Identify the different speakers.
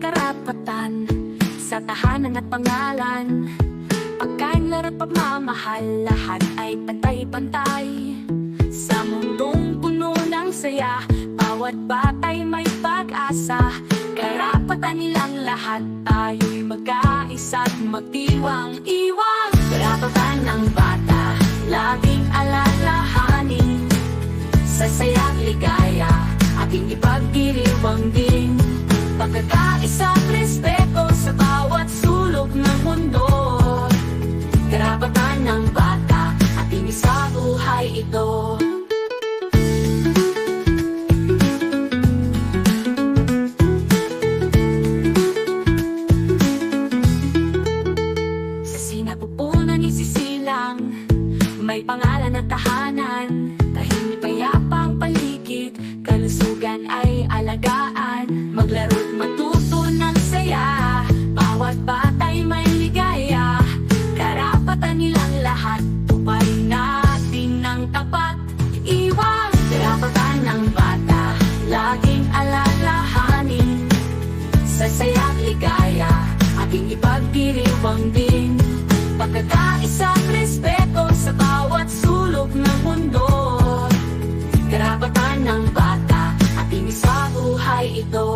Speaker 1: karapatan Sa tahanan at pangalan. Pagkain, laro pagmamahal Lahat ay pantay-pantay Sa mundong puno ng saya Bawat batay may pag-asa. Karapatan nilang lahat Tayo'y magkaisa at magdiwang Iwang. Karapatan ng bata? Laging alalahanin Sa saya't ligaya. Ating ipagdiriwang din May pangalan at tahanan. Tahimik payapang paligid Kalusugan ay alagaan. Maglaro't matuto ng saya Bawat batay may ligaya. Karapatan nilang lahat No.